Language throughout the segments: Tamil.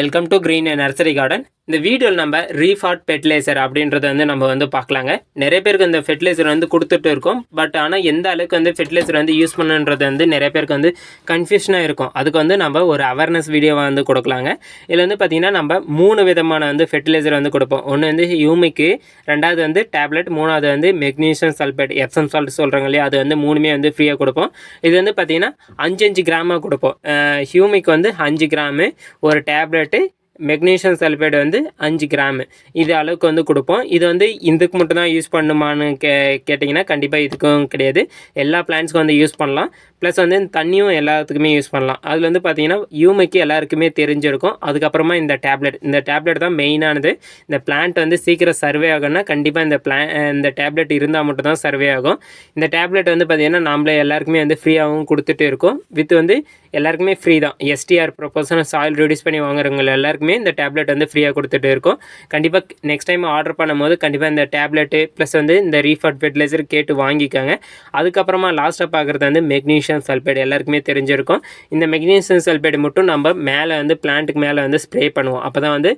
Welcome to green nursery garden இந்த வீடியோவில் நம்ம ரீஃபாட் ஃபெர்டிலைசர் அப்படின்றத வந்து நம்ம வந்து பார்க்கலாங்க. நிறைய பேருக்கு இந்த ஃபெர்டிலைசர் வந்து கொடுத்துட்டு இருக்கோம். பட் ஆனால் எந்த அளவுக்கு வந்து ஃபெர்டிலைசர் வந்து யூஸ் பண்ணுன்றது வந்து நிறைய பேருக்கு வந்து கன்ஃபியூஷனாக இருக்கும். அதுக்கு வந்து நம்ம ஒரு அவேர்னஸ் வீடியோவை வந்து கொடுக்கலாங்க. இதில் வந்து பார்த்திங்கன்னா நம்ம மூணு விதமான வந்து ஃபெர்டிலைசர் வந்து கொடுப்போம். ஒன்று வந்து ஹியூமிக்கு ரெண்டாவது வந்து டேப்லெட் மூணாவது வந்து மெக்னீஷியம் சல்பேட் எப்சம் சால்ட் சொல்கிறாங்க இல்லையா? அது வந்து மூணுமே வந்து ஃப்ரீயாக கொடுப்போம். இது வந்து பார்த்திங்கன்னா அஞ்சு அஞ்சு கிராமாக கொடுப்போம். ஹியூமிக் வந்து அஞ்சு கிராமு ஒரு டேப்லெட் டேப்லெட்டு மெக்னீஷியம் சல்ஃபேட் வந்து அஞ்சு கிராமு இது அளவுக்கு வந்து கொடுப்போம். இது வந்து இதுக்கு மட்டும் தான் யூஸ் பண்ணுமான்னு கே கேட்டிங்கன்னா கண்டிப்பாக இதுக்கும் கிடையாது. எல்லா பிளான்ஸ்க்கும் வந்து யூஸ் பண்ணலாம். ப்ளஸ் வந்து தண்ணியும் எல்லாத்துக்குமே யூஸ் பண்ணலாம். அதில் வந்து பார்த்திங்கன்னா யூமைக்கு எல்லாருக்குமே தெரிஞ்சிருக்கும். அதுக்கப்புறமா இந்த டேப்லெட் இந்த டேப்லெட் தான் மெயினானது இந்த பிளான்ட் வந்து சீக்கிரம் சர்வே ஆகும்னா கண்டிப்பாக இந்த பிளான் இந்த டேப்லெட் இருந்தால் மட்டும் தான் சர்வே ஆகும். இந்த டேப்லெட் வந்து பார்த்திங்கன்னா நம்மளே எல்லாருக்குமே வந்து ஃப்ரீயாகவும் கொடுத்துட்டு இருக்கோம். வித் வந்து எல்லாருக்குமே ஃப்ரீ தான். எஸ்டிஆர் ப்ரொபோசன் சாயில் ரெடியூஸ் பண்ணி வாங்குறவங்க எல்லாருக்குமே இந்த டேப்லெட் வந்து ஃப்ரீயாக கொடுத்துட்டு இருக்கோம். கண்டிப்பாக நெக்ஸ்ட் டைம் ஆர்டர் பண்ணும்போது கண்டிப்பாக இந்த டேப்லெட்டு ப்ளஸ் வந்து இந்த ரீஃபட் ஃபெர்டிலைசர் கேட்டு வாங்கிக்கோங்க. அதுக்கப்புறமா லாஸ்ட்டாக பார்க்குறது வந்து மெக்னீஷியம் சல்பேட் எல்லாருக்குமே தெரிஞ்சிருக்கும். இந்த மெக்னீஷியம் சல்பேட் மட்டும் நம்ம மேலே வந்து பிளான்ட்டுக்கு மேலே வந்து ஸ்ப்ரே பண்ணுவோம். அப்போ தான் வந்து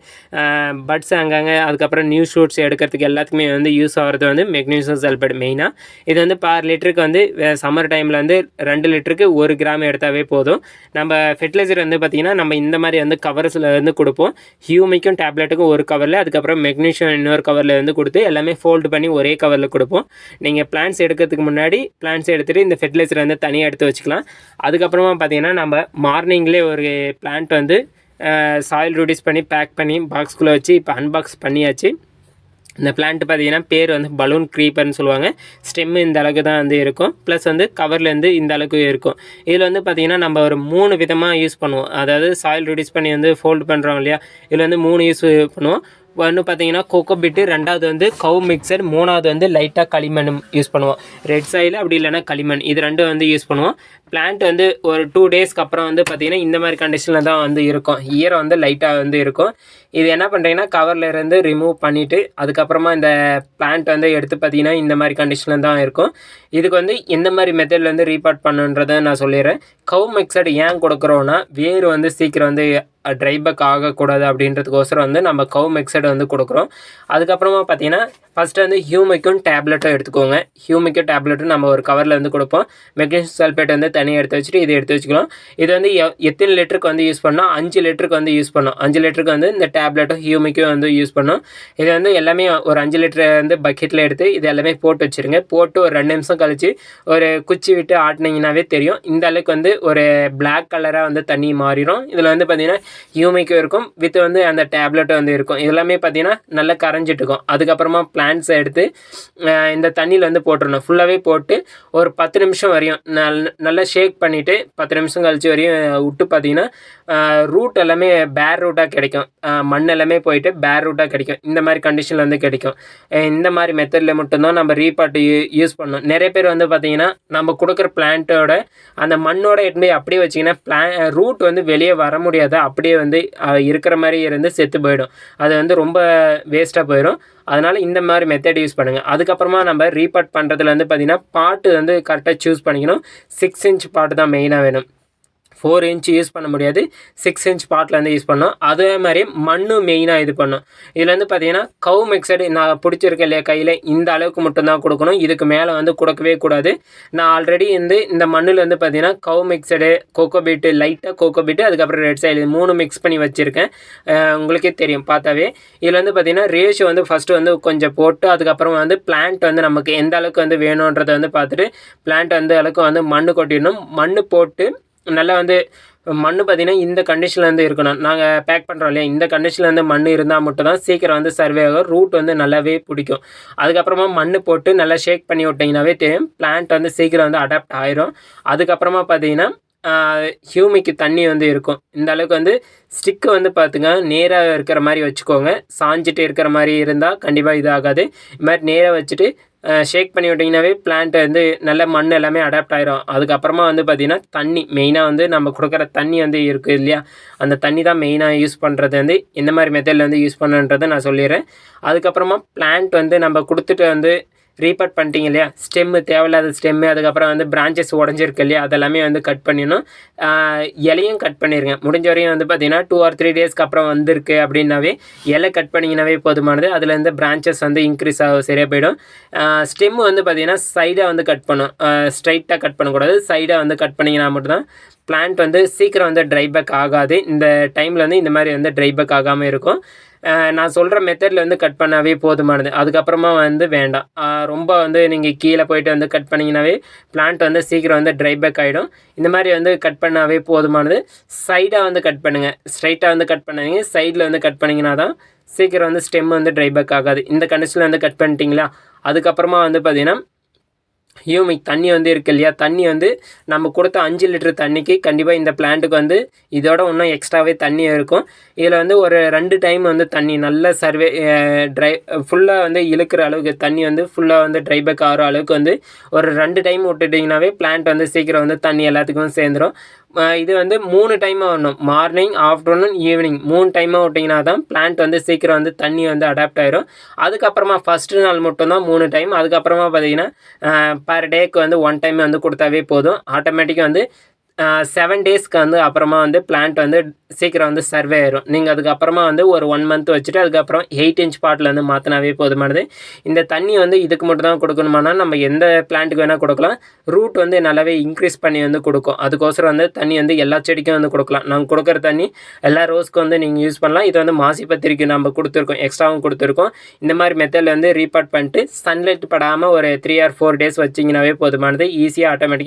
பட்ஸ் அங்கங்கே அதுக்கப்புறம் நியூ ஷூட்ஸ் எடுக்கிறதுக்கு எல்லாத்துக்குமே வந்து யூஸ் ஆகிறது வந்து மெக்னீஷியம் சல்பேட் மெயினாக இது வந்து பார் லிட்டருக்கு வந்து சம்மர் டைமில் வந்து ரெண்டு லிட்டருக்கு ஒரு கிராம் எடுத்தாவே போதும். நம்ம ஃபெர்டிலைசர் வந்து பார்த்திங்கன்னா நம்ம இந்த மாதிரி வந்து கவர்ஸில் வந்து கொடுப்போம். ஹியூமிக்கும் டேப்லெட்டுக்கும் ஒரு கவரில் அதுக்கப்புறம் மெக்னீஷியம் இன்னொரு கவரில் வந்து கொடுத்து எல்லாமே ஃபோல்டு பண்ணி ஒரே கவரில் கொடுப்போம். நீங்கள் பிளான்ஸ் எடுக்கிறதுக்கு முன்னாடி பிளான்ஸ் எடுத்துகிட்டு இந்த ஃபெர்டிலைசர் வந்து தனியாக எடுத்து வச்சுக்கலாம். அதுக்கப்புறமா பார்த்தீங்கன்னா நம்ம மார்னிங்லேயே ஒரு பிளான்ட் வந்து சாயில் ரெடியூஸ் பண்ணி பேக் பண்ணி பாக்ஸ்குள்ளே வச்சு இப்போ அன்பாக்ஸ் பண்ணியாச்சு. இந்த பிளான்ட் பார்த்தீங்கன்னா பேர் வந்து பலூன் க்ரீப்பர்னு சொல்லுவாங்க. ஸ்டெம்மு இந்த அளவுக்கு தான் வந்து இருக்கும். ப்ளஸ் வந்து கவர்லேருந்து இந்த அளவுக்கு இருக்கும். இதில் வந்து பார்த்திங்கன்னா நம்ம ஒரு மூணு விதமாக யூஸ் பண்ணுவோம். அதாவது சாயில் ரெடியூஸ் பண்ணி வந்து ஃபோல்டு பண்ணுறோம் இல்லையா? இதில் வந்து மூணு யூஸ் பண்ணுவோம். ஒன்று பார்த்தீங்கன்னா கோகோ பிட்டு ரெண்டாவது வந்து கவு மிக்சர் மூணாவது வந்து லைட்டாக களிமண் யூஸ் பண்ணுவோம். ரெட் சாயில் அப்படி இல்லைன்னா களிமண். இது ரெண்டும் வந்து யூஸ் பண்ணுவோம். பிளான்ட் வந்து ஒரு டூ டேஸ்க்கு அப்புறம் வந்து பார்த்திங்கன்னா இந்த மாதிரி கண்டிஷனில் தான் வந்து இருக்கும். ஈரம் வந்து லைட்டாக வந்து இருக்கும். இது என்ன பண்ணுறீங்கன்னா கவரில் இருந்து ரிமூவ் பண்ணிவிட்டு அதுக்கப்புறமா இந்த பிளான்ட் வந்து எடுத்து பார்த்தீங்கன்னா இந்த மாதிரி கண்டிஷனில் தான் இருக்கும். இதுக்கு வந்து எந்த மாதிரி மெத்தடில் வந்து ரீபார்ட் பண்ணுன்றதை நான் சொல்லிடுறேன். கவு மிக்சட் ஏன் கொடுக்குறோன்னா வேர் வந்து சீக்கிரம் வந்து ட்ரைபக் ஆகக்கூடாது அப்படின்றதுக்கோசரம் வந்து நம்ம கவு மிக்சட் வந்து கொடுக்குறோம். அதுக்கப்புறமா பார்த்தீங்கன்னா ஃபஸ்ட்டு வந்து ஹியூமிக்கும் டேப்லெட்டும் எடுத்துக்கோங்க. ஹியூமிக்கும் டேப்லெட்டும் நம்ம ஒரு கவரில் வந்து கொடுப்போம். மெக்னீஷியம் சல்ஃபேட் வந்து தனியாக எடுத்து வச்சுட்டு இதை எடுத்து வச்சுக்கலாம். இது வந்து எ- எத்தனை லிட்டருக்கு வந்து யூஸ் பண்ணோம்? அஞ்சு லிட்டருக்கு வந்து யூஸ் பண்ணோம். அஞ்சு லிட்டருக்கு வந்து இந்த டேப்லெட்டும் ஹியூமிக்கும் வந்து யூஸ் பண்ணோம். இது வந்து எல்லாமே ஒரு அஞ்சு லிட்டரை வந்து பக்கெட்டில் எடுத்து இது எல்லாமே போட்டு வச்சுருங்க. போட்டு ஒரு ரெண்டு நிமிஷம் கழிச்சு ஒரு குச்சி விட்டு ஆட்டினீங்கன்னாவே தெரியும். இந்த அளவுக்கு வந்து ஒரு பிளாக் கலராக வந்து தண்ணி மாறிடும். இதில் வந்து பார்த்தீங்கன்னா ஹியூமிக்கும் இருக்கும் வித் வந்து அந்த டேப்லெட்டும் வந்து இருக்கும். இதெல்லாமே பார்த்தீங்கன்னா நல்லா கரைஞ்சிட்டு இருக்கும் அதுக்கப்புறமா பிளான்ட்ஸை எடுத்து இந்த தண்ணியில் வந்து போட்டுடணும் ஃபுல்லாகவே போட்டு ஒரு பத்து நிமிஷம் வரையும் நல் நல்லா ஷேக் பண்ணிவிட்டு பத்து நிமிஷம் கழிச்சு வரையும் விட்டு பார்த்தீங்கன்னா ரூட் எல்லாமே பேர் ரூட்டாக கிடைக்கும். மண் எல்லாமே போயிட்டு பேர் ரூட்டாக கிடைக்கும். இந்த மாதிரி கண்டிஷனில் வந்து கிடைக்கும். இந்த மாதிரி மெத்தடில் மட்டும்தான் நம்ம ரீபாட் யூஸ் பண்ணணும். நிறைய பேர் வந்து பார்த்தீங்கன்னா நம்ம கொடுக்குற பிளான்ட்டோட அந்த மண்ணோட எடுத்து போய் அப்படியே வச்சிங்கன்னா பிளான் ரூட் வந்து வெளியே வர முடியாது. அப்படியே வந்து இருக்கிற மாதிரி இருந்து செத்து போயிடும். அது வந்து ரொம்ப வேஸ்ட்டாக போயிடும் அதனால் இந்த மாதிரி மெத்தட் யூஸ் பண்ணுங்கள் அதுக்கப்புறமா நம்ம ரீபாட் பண்ணுறதுல வந்து பார்த்திங்கன்னா பாட்டு வந்து கரெக்டாக சூஸ் பண்ணிக்கணும். சிக்ஸ் இன்ச் பாட்டு தான் மெயினாக வேணும். ஃபோர் இன்ச் யூஸ் பண்ண முடியாது. சிக்ஸ் இன்ச் பாட்டில் வந்து யூஸ் பண்ணோம். அதே மாதிரி மண்ணும் மெயினாக இது பண்ணும். இதில் வந்து பார்த்தீங்கன்னா கவு மிக்சடு நான் பிடிச்சிருக்கேன் இல்லையா கையில் இந்த அளவுக்கு மட்டும்தான் கொடுக்கணும். இதுக்கு மேலே வந்து கொடுக்கவே கூடாது. நான் ஆல்ரெடி வந்து இந்த மண்ணில் வந்து பார்த்தீங்கன்னா கவு மிக்சடு கோகோ பீட்டு லைட்டாக கோகோ பீட்டு அதுக்கப்புறம் ரெட் சைடு மூணு மிக்ஸ் பண்ணி வச்சுருக்கேன். உங்களுக்கே தெரியும் பார்த்தாவே. இதில் வந்து பார்த்தீங்கன்னா ரேஷியோ வந்து ஃபஸ்ட்டு வந்து கொஞ்சம் போட்டு அதுக்கப்புறம் வந்து பிளான்ட் வந்து நமக்கு எந்த அளவுக்கு வந்து வேணுன்றதை வந்து பார்த்துட்டு பிளான்ட் வந்து அளவுக்கு வந்து மண் கொட்டிடணும். மண் போட்டு நல்லா வந்து மண் பார்த்திங்கன்னா இந்த கண்டிஷன்லேருந்து இருக்கணும். நாங்கள் பேக் பண்ணுறோம் இல்லையா? இந்த கண்டிஷன்லேருந்து மண் இருந்தால் மட்டும் தான் சீக்கிரம் வந்து சர்வே ஆகும். ரூட் வந்து நல்லாவே பிடிக்கும். அதுக்கப்புறமா மண் போட்டு நல்லா ஷேக் பண்ணி விட்டிங்கனாவே தெரியும். பிளான்ட் வந்து சீக்கிரம் வந்து அடாப்ட் ஆயிரும். அதுக்கப்புறமா பார்த்தீங்கன்னா ஹியூமிக்கு தண்ணி வந்து இருக்கும். இந்த அளவுக்கு வந்து ஸ்டிக்கு வந்து பார்த்துங்க நேராக இருக்கிற மாதிரி வச்சுக்கோங்க. சாஞ்சிட்டு இருக்கிற மாதிரி இருந்தால் கண்டிப்பாக இதாகாது. இது மாதிரி நேராக வச்சுட்டு ஷேக் பண்ணி விட்டிங்கனாவே பிளான்ட் வந்து நல்ல மண் எல்லாமே அடாப்ட் ஆயிரும். அதுக்கப்புறமா வந்து பார்த்திங்கன்னா தண்ணி மெயினாக வந்து நம்ம கொடுக்குற தண்ணி வந்து இருக்குது இல்லையா? அந்த தண்ணி தான் மெயினாக யூஸ் பண்ணுறது வந்து எந்த மாதிரி மெத்தடில் வந்து யூஸ் பண்ணுன்றதை நான் சொல்லிடுறேன். அதுக்கப்புறமா பிளான்ட் வந்து நம்ம கொடுத்துட்டு வந்து ரீபட் பண்ணிட்டீங்க இல்லையா? ஸ்டெம்மு தேவையில்லாத ஸ்டெம்மு அதுக்கப்புறம் வந்து பிரான்ச்சஸ் உடஞ்சிருக்கு இல்லையா? அதெல்லாமே வந்து கட் பண்ணிடணும். இலையும் கட் பண்ணிடுங்க முடிஞ்ச வரையும் வந்து பார்த்தீங்கன்னா டூ ஆர் த்ரீ டேஸ்க்கு அப்புறம் வந்திருக்கு அப்படின்னாவே இலை கட் பண்ணிங்கனாவே போதுமானது. அதுலேருந்து பிரான்ச்சஸ் வந்து இன்க்ரீஸ் ஆகும் சரியாக போயிடும். ஸ்டெம்மு வந்து பார்த்தீங்கன்னா சைடாக வந்து கட் பண்ணும். ஸ்ட்ரைட்டாக கட் பண்ணக்கூடாது. சைடாக வந்து கட் பண்ணிங்கன்னா மட்டும்தான் பிளான்ட் வந்து சீக்கிரம் வந்து ட்ரை பேக் ஆகாது. இந்த டைமில் வந்து இந்த மாதிரி வந்து ட்ரை பேக் ஆகாமல் இருக்கும். நான் சொல்கிற மெத்தடில் வந்து கட் பண்ணாவே போதுமானது. அதுக்கப்புறமா வந்து வேண்டாம். ரொம்ப வந்து நீங்கள் கீழே போயிட்டு வந்து கட் பண்ணிங்கனாவே பிளான்ட் வந்து சீக்கிரம் வந்து ட்ரை பேக் ஆகிடும் இந்த மாதிரி வந்து கட் பண்ணாவே போதுமானது. சைடாக வந்து கட் பண்ணுங்கள் ஸ்ட்ரைட்டாக வந்து கட் பண்ணாதீங்க. சைடில் வந்து கட் பண்ணிங்கன்னா தான் சீக்கிரம் வந்து ஸ்டெம் வந்து ட்ரை பேக் ஆகாது. இந்த கண்டிஷனில் வந்து கட் பண்ணிட்டீங்களா? அதுக்கப்புறமா வந்து பார்த்திங்கன்னா ஹியூமிக் தண்ணி வந்து இருக்கு இல்லையா? தண்ணி வந்து நம்ம கொடுத்த அஞ்சு லிட்டர் தண்ணிக்கு கண்டிப்பாக இந்த பிளான்ட்டுக்கு வந்து இதோட இன்னும் எக்ஸ்ட்ராவே தண்ணி இருக்கும். இதில் வந்து ஒரு ரெண்டு டைம் வந்து தண்ணி நல்ல சர்வே ட்ரை ஃபுல்லாக வந்து இழுக்கிற அளவுக்கு தண்ணி வந்து ஃபுல்லாக வந்து ட்ரை பேக் ஆகிற அளவுக்கு வந்து ஒரு ரெண்டு டைம் விட்டுட்டிங்கனாவே பிளான்ட் வந்து சீக்கிரம் வந்து தண்ணி எல்லாத்துக்கும் சேர்ந்துடும் இது வந்து மூணு டைமாக வரணும். மார்னிங் ஆஃப்டர்நூன் ஈவினிங் மூணு டைமாக விட்டிங்கன்னா தான் பிளான்ட் வந்து சீக்கிரம் வந்து தண்ணி வந்து அடாப்ட் ஆயிரும். அதுக்கப்புறமா ஃபஸ்ட்டு நாள் மட்டும்தான் மூணு டைம் அதுக்கப்புறமா பார்த்தீங்கன்னா பர் டேக்கு வந்து ஒன் டைம் வந்து கொடுத்தாவே போதும். ஆட்டோமேட்டிக்காக வந்து செவன் டேஸ்க்கு வந்து அப்புறமா வந்து பிளான்ட் வந்து சீக்கிரம் வந்து சர்வே ஆயிரும். நீங்கள் அதுக்கப்புறமா வந்து ஒரு ஒன் மந்த் வச்சுட்டு அதுக்கப்புறம் எயிட் இன்ச் பாட்டில் வந்து மாற்றினாவே போதுமானது. இந்த தண்ணி வந்து இதுக்கு மட்டும் தான் கொடுக்கணுமானா நம்ம எந்த பிளான்ட்டுக்கு வேணால் கொடுக்கலாம். ரூட் வந்து நல்லாவே இன்க்ரீஸ் பண்ணி வந்து கொடுக்கும். அதுக்கோசரம் வந்து தண்ணி வந்து எல்லா செடிக்கும் வந்து கொடுக்கலாம். நாங்கள் கொடுக்குற தண்ணி எல்லா ரோஸ்க்கும் வந்து நீங்கள் யூஸ் பண்ணலாம். இது வந்து மாசி பத்திரிக்கை நம்ம கொடுத்துருக்கோம். எக்ஸ்ட்ராவும் கொடுத்துருக்கோம். இந்த மாதிரி மெத்தடில் வந்து ரீபார்ட் பண்ணிட்டு சன்லைட் படாமல் ஒரு த்ரீ ஆர் ஃபோர் டேஸ் வச்சிங்கனாவே போதுமானது. ஈஸியாக ஆட்டோமேட்டிக்